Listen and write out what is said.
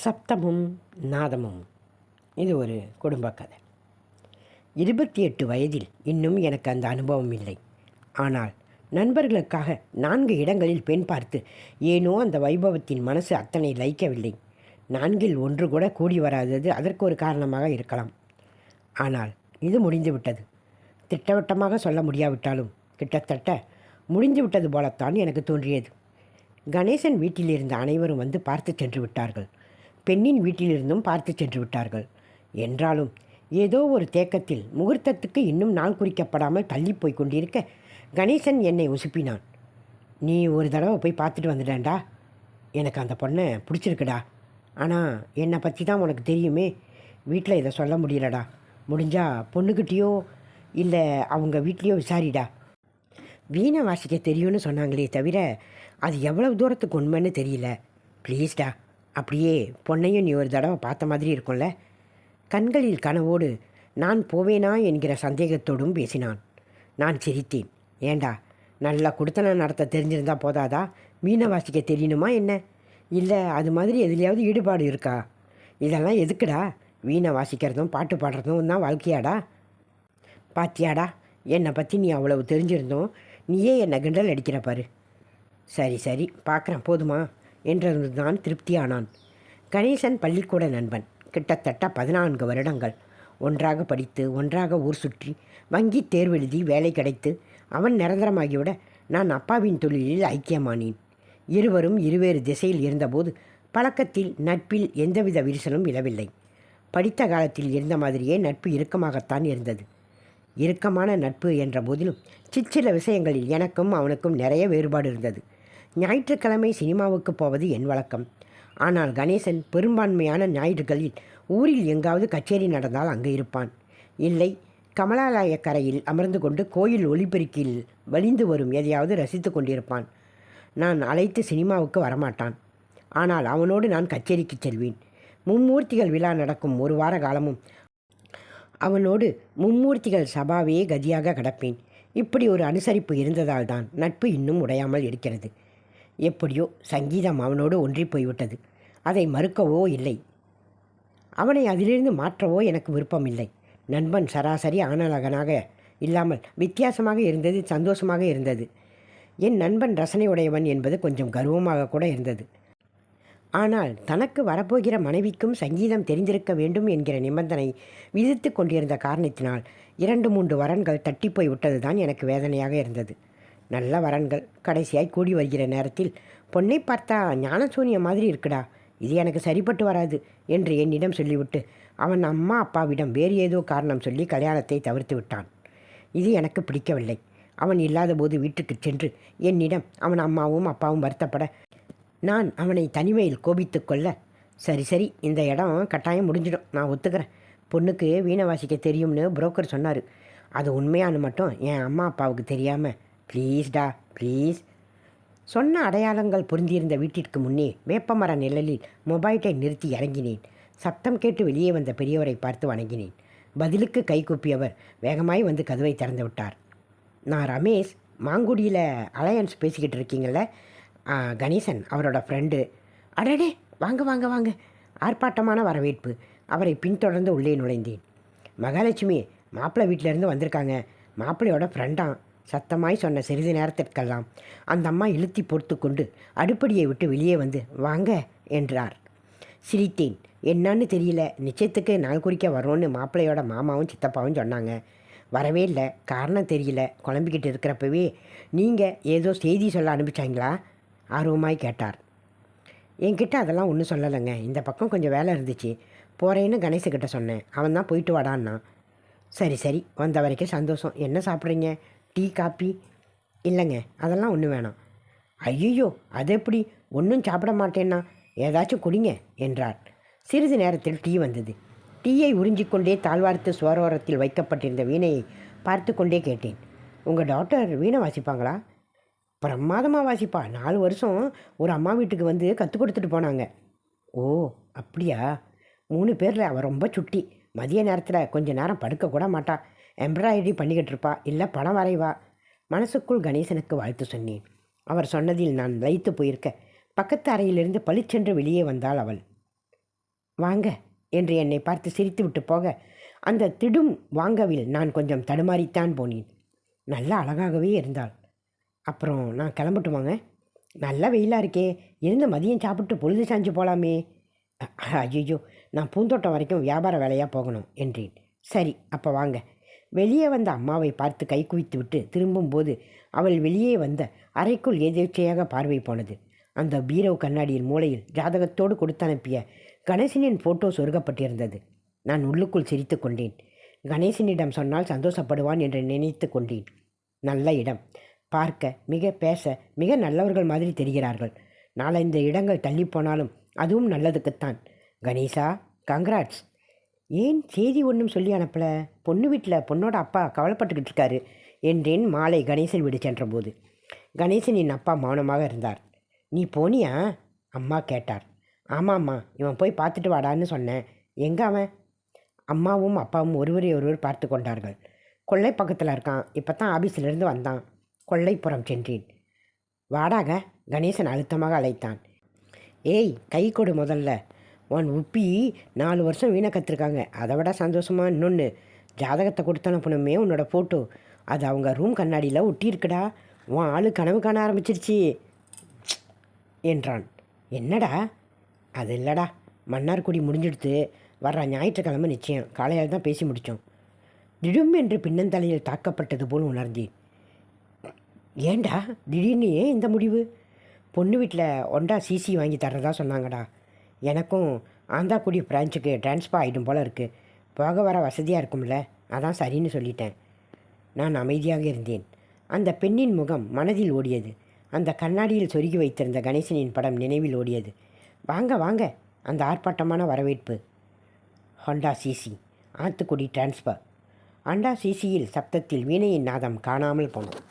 சப்தமும் நாதமும். இது ஒரு குடும்ப கதை. இருபத்தி எட்டு வயதில் இன்னும் எனக்கு அந்த அனுபவம் இல்லை. ஆனால் நண்பர்களுக்காக நான்கு இடங்களில் பெண் பார்த்து ஏனோ அந்த வைபவத்தின் மனசு அத்தனை லயிக்கவில்லை. நான்கில் ஒன்று கூட கூடி வராதது அதற்கு ஒரு காரணமாக இருக்கலாம். ஆனால் இது முடிந்துவிட்டது. திட்டவட்டமாக சொல்ல முடியாவிட்டாலும் கிட்டத்தட்ட முடிந்து விட்டது போலத்தான் எனக்கு தோன்றியது. கணேசன் வீட்டில் இருந்த அனைவரும் வந்து பார்த்து சென்று விட்டார்கள். பெண்ணின் வீட்டிலிருந்தும் பார்த்து சென்று விட்டார்கள். என்றாலும் ஏதோ ஒரு தேக்கத்தில் முகூர்த்தத்துக்கு இன்னும் நாள் குறிக்கப்படாமல் தள்ளி போய் கொண்டிருக்க கணேசன் என்னை உசுப்பினான். நீ ஒரு தடவை போய் பார்த்துட்டு வந்துட்டேன்டா. எனக்கு அந்த பொண்ணை பிடிச்சிருக்குடா. ஆனால் என்னை பற்றி தான் உனக்கு தெரியுமே. வீட்டில் இதை சொல்ல முடியலடா. முடிஞ்சா பொண்ணுக்கிட்டேயோ இல்லை அவங்க வீட்லேயோ விசாரிடா. வீணை வாசிக்க தெரியும்னு சொன்னாங்களே தவிர அது எவ்வளவு தூரத்துக்கு உண்மைன்னு தெரியல. ப்ளீஸ்டா அப்படியே பொண்ணையும் நீ ஒரு தடவை பார்த்த மாதிரி இருக்கும்ல? கண்களில் கனவோடு நான் போவேனா? என்கிற சந்தேகத்தோடும் பேசினான். நான் சிரித்தேன். ஏண்டா நல்லா குடுத்தன நடத்த தெரிஞ்சிருந்தா போதாதா? மீனை வாசிக்க தெரியணுமா என்ன? இல்லை அது மாதிரி எதுலையாவது ஈடுபாடு இருக்கா? இதெல்லாம் எதுக்குடா? வீணை வாசிக்கிறதும் பாட்டு பாடுறதும் தான் வாழ்க்கையாடா? பாத்தியாடா என்னை பற்றி நீ அவ்வளவு தெரிஞ்சிருந்தோம் நீயே என்னை கிண்டல் அடிக்கிற பாரு. சரி சரி பார்க்குறேன் போதுமா? என்றதுதான் திருப்தியானான். கணேசன் பள்ளிக்கூட நண்பன். கிட்டத்தட்ட பதினான்கு வருடங்கள். ஒன்றாக படித்து ஒன்றாக ஊர் சுற்றி வங்கி தேர்வெழுதி வேலை கிடைத்து அவன் நிரந்தரமாகிவிட நான் அப்பாவின் தொழிலில் ஐக்கியமானேன். இருவரும் இருவேறு திசையில் இருந்தபோது பழக்கத்தில் நட்பில் எந்தவித விரிசலும் இழவில்லை படித்த காலத்தில் இருந்த மாதிரியே நட்பு இறுக்கமாகத்தான் இருந்தது. இறுக்கமான நட்பு என்ற போதிலும் சிற்சில விஷயங்களில் எனக்கும் அவனுக்கும் நிறைய வேறுபாடு இருந்தது. ஞாயிற்றுக்கிழமை சினிமாவுக்கு போவது என் வழக்கம். ஆனால் கணேசன் பெரும்பான்மையான ஞாயிற்றுகளில் ஊரில் எங்காவது கச்சேரி நடந்தால் அங்கே இருப்பான். இல்லை கமலாலய கரையில் அமர்ந்து கொண்டு கோயில் ஒளிபெருக்கில் வலிந்து வரும் எதையாவது ரசித்து கொண்டிருப்பான். நான் அழைத்து சினிமாவுக்கு வரமாட்டான். ஆனால் அவனோடு நான் கச்சேரிக்கு செல்வேன். மும்மூர்த்திகள் விழா நடக்கும் ஒரு வார காலமும் அவனோடு மும்மூர்த்திகள் சபாவே கதியாக கடப்பேன். இப்படி ஒரு அனுசரிப்பு இருந்ததால் தான் நட்பு இன்னும் உடையாமல் இருக்கிறது. எப்படியோ சங்கீதம் அவனோடு ஒன்றி போய்விட்டது. அதை மறுக்கவோ இல்லை. அவனை அதிலிருந்து மாற்றவோ எனக்கு விருப்பம் இல்லை நண்பன் சராசரி ஆனழகனாக இல்லாமல் வித்தியாசமாக இருந்தது சந்தோஷமாக இருந்தது. என் நண்பன் ரசனை உடையவன் என்பது கொஞ்சம் கர்வமாக கூட இருந்தது. ஆனால் தனக்கு வரப்போகிற மனைவிக்கும் சங்கீதம் தெரிந்திருக்க வேண்டும் என்கிற நிபந்தனை விதித்து கொண்டிருந்த காரணத்தினால் இரண்டு மூன்று வரன்கள் தட்டிப்போய் விட்டதுதான் எனக்கு வேதனையாக இருந்தது. நல்ல வரன்கள். கடைசியாய் கூடி வருகிற நேரத்தில் பொண்ணை பார்த்தா ஞானசூனிய மாதிரி இருக்குடா. இது எனக்கு சரிப்பட்டு வராது என்று என்னிடம் சொல்லிவிட்டு அவன் அம்மா அப்பாவிடம் வேறு ஏதோ காரணம் சொல்லி கல்யாணத்தை தவிர்த்து விட்டான். இது எனக்கு பிடிக்கவில்லை. அவன் இல்லாதபோது வீட்டுக்கு சென்று என்னிடம் அவன் அம்மாவும் அப்பாவும் வருத்தப்பட நான் அவனை தனிமையில் கோபித்து கொள்ள. சரி சரி இந்த இடம் கட்டாயம் முடிஞ்சிடும். நான் ஒத்துக்கிறேன். பொண்ணுக்கு வீணை வாசிக்க தெரியும்னு புரோக்கர் சொன்னார். அது உண்மையானு மட்டும் என் அம்மா அப்பாவுக்கு தெரியாமல் ப்ளீஸ்டா ப்ளீஸ் சொன்ன அடையாளங்கள் பொருந்தியிருந்த வீட்டிற்கு முன்னே வேப்பமர நிழலில் மொபைலை நிறுத்தி இறங்கினேன். சப்தம் கேட்டு வெளியே வந்த பெரியவரை பார்த்து வணங்கினேன். பதிலுக்கு கை கூப்பியவர் வேகமாய் வந்து கதவை திறந்து விட்டார். நான் ரமேஷ் மாங்குடியில் அலையன்ஸ் பேசிக்கிட்டு இருக்கீங்கள கணேசன் அவரோட ஃப்ரெண்டு அடடே வாங்க வாங்க வாங்க. ஆர்ப்பாட்டமான வரவேற்பு. அவரை பின்தொடர்ந்து உள்ளே நுழைந்தேன். மகாலட்சுமி மாப்பிள்ளை வீட்டிலேருந்து வந்திருக்காங்க. மாப்பிள்ளையோட ஃப்ரெண்டாம் சத்தமாய் சொன்ன சிறிது நேரத்திற்கெல்லாம் அந்த அம்மா இழுத்தி பொறுத்து கொண்டு அடுப்படியை விட்டு வெளியே வந்து வாங்க என்றார். சிரித்தேன். என்னன்னு தெரியல. நிச்சயத்துக்கு நாள் குறிக்க வரோன்னு மாப்பிள்ளையோட மாமாவும் சித்தப்பாவும் சொன்னாங்க. வரவே இல்லை. காரணம் தெரியல. குழம்பிக்கிட்டு இருக்கிறப்பவே நீங்கள் ஏதோ செய்தி சொல்ல அனுப்பிச்சாங்களா ஆர்வமாய் கேட்டார். என்கிட்ட அதெல்லாம் ஒன்றும் சொல்லலைங்க. இந்த பக்கம் கொஞ்சம் வேலை இருந்துச்சு. போகிறேன்னு கணேசுக்கிட்ட சொன்னேன். அவன் தான் போயிட்டு வாடான்னா சரி சரி. வந்த வரைக்கும் சந்தோஷம். என்ன சாப்பிட்றீங்க? டீ காப்பி இல்லைங்க. அதெல்லாம் ஒன்றும் வேணாம். ஐயோ அது எப்படி? ஒன்றும் சாப்பிட மாட்டேன்னா ஏதாச்சும் குடிங்க என்றார் சிறிது நேரத்தில் டீ வந்தது. டீயை உறிஞ்சிக்கொண்டே தாழ்வார்த்து சுவரோரத்தில் வைக்கப்பட்டிருந்த வீணையை பார்த்து கொண்டே கேட்டேன். உங்கள் டாக்டர் வீணை வாசிப்பாங்களா? பிரமாதமாக வாசிப்பா. நாலு வருஷம் ஒரு அம்மா வீட்டுக்கு வந்து கற்றுக் கொடுத்துட்டு போனாங்க. ஓ அப்படியா? மூணு பேரில் அவள் ரொம்ப சுட்டி. மதிய நேரத்தில் கொஞ்ச நேரம் படுக்க கூட மாட்டா. எம்ப்ராய்டரி பண்ணிக்கிட்டு இருப்பா இல்லை பணம் வரைவா? மனசுக்குள் கணேசனுக்கு வாழ்த்து சொன்னேன். அவர் சொன்னதில் நான் லயித்து போயிருக்க. பக்கத்து அறையிலிருந்து பளிச்சென்று வெளியே வந்தாள் அவள். வாங்க என்று என்னை பார்த்து சிரித்து விட்டு போக அந்த திடும் வாங்கவில் நான் கொஞ்சம் தடுமாறித்தான் போனேன். நல்லா அழகாகவே இருந்தாள். அப்புறம் நான் கிளம்பட்டுமாங்க? நல்ல வெயிலாக இருக்கே. இருந்து மதியம் சாப்பிட்டு பொழுது சாஞ்சு போகலாமே ஐயோ நான் பூந்தோட்டம் வரைக்கும் வியாபார வேலையாக போகணும் என்றேன். சரி அப்போ வாங்க. வெளியே வந்த அம்மாவை பார்த்து கை குவித்து விட்டு திரும்பும்போது அவள் வெளியே வந்த அறைக்குள் எதேச்சையாக பார்வை போனது. அந்த பீரோ கண்ணாடியின் மூலையில் ஜாதகத்தோடு கொடுத்து அனுப்பிய கணேசனின் ஃபோட்டோ சொருகப்பட்டிருந்தது. நான் உள்ளுக்குள் சிரித்து கொண்டேன். கணேசனிடம் சொன்னால் சந்தோஷப்படுவான் என்று நினைத்து கொண்டேன். நல்ல இடம். பார்க்க மிக பேச மிக நல்லவர்கள் மாதிரி தெரிகிறார்கள். நாலஞ்சு இடங்கள் தள்ளி போனாலும் அதுவும் நல்லதுக்குத்தான். கணேசா கங்க்ராட்ஸ் ஏன் செய்தி ஒன்றும் சொல்லி அனுப்பல? பொண்ணு வீட்டில் பொண்ணோட அப்பா கவலைப்பட்டுக்கிட்டு இருக்காரு என்றேன் மாலை கணேசன் வீடு சென்றபோது. கணேசனின் அப்பா மௌனமாக இருந்தார். நீ போனியா? அம்மா கேட்டார். ஆமாம்மா இவன் போய் பார்த்துட்டு வாடான்னு சொன்னேன். எங்கே அவன்? அம்மாவும் அப்பாவும் ஒருவரை ஒருவர் பார்த்து கொண்டார்கள். கொல்லை பக்கத்தில் இருக்கான். இப்போ தான் ஆஃபீஸிலிருந்து வந்தான். கொல்லைப்புறம் சென்றேன். வாடாக கணேசன் அழுத்தமாக அழைத்தான். ஏய் கை கொடு முதல்ல. உன் உப்பி நாலு வருஷம் வீணாக கற்றுருக்காங்க அதை விட சந்தோஷமாக இன்னொன்று ஜாதகத்தை கொடுத்து அனுப்பணுமே உன்னோட ஃபோட்டோ அது அவங்க ரூம் கண்ணாடியில் ஒட்டியிருக்குடா. உன் ஆளு கனவு காண ஆரம்பிச்சிருச்சு. என்றான். என்னடா? அது இல்லைடா. மன்னார்குடி முடிஞ்செடுத்து. வர்ற ஞாயிற்றுக்கிழமை நிச்சயம். காலையில் தான் பேசி முடித்தோம் திடும் என்று பின்னந்தலையில் தாக்கப்பட்டது போல் உணர்ந்தேன். ஏண்டா திடீர்னு ஏன் இந்த முடிவு? பொண்ணு வீட்டில் ஒண்டா சிசி வாங்கி தர்றதா சொன்னாங்கடா. எனக்கும் ஆந்தாக்குடி பிரான்ச்சுக்கு ட்ரான்ஸ்ஃபர் ஆகிடும் போல் இருக்குது போக வர வசதியாக இருக்கும்ல? அதான் சரின்னு சொல்லிட்டேன். நான் அமைதியாக இருந்தேன். அந்த பெண்ணின் முகம் மனதில் ஓடியது. அந்த கண்ணாடியில் சொருகி வைத்திருந்த கணேசனின் படம் நினைவில் ஓடியது. வாங்க வாங்க. அந்த ஆர்ப்பாட்டமான வரவேற்பு. Honda CC Athukudi transfer. Honda சிசியில் சப்தத்தில் வீணையின் நாதம் காணாமல் போனோம்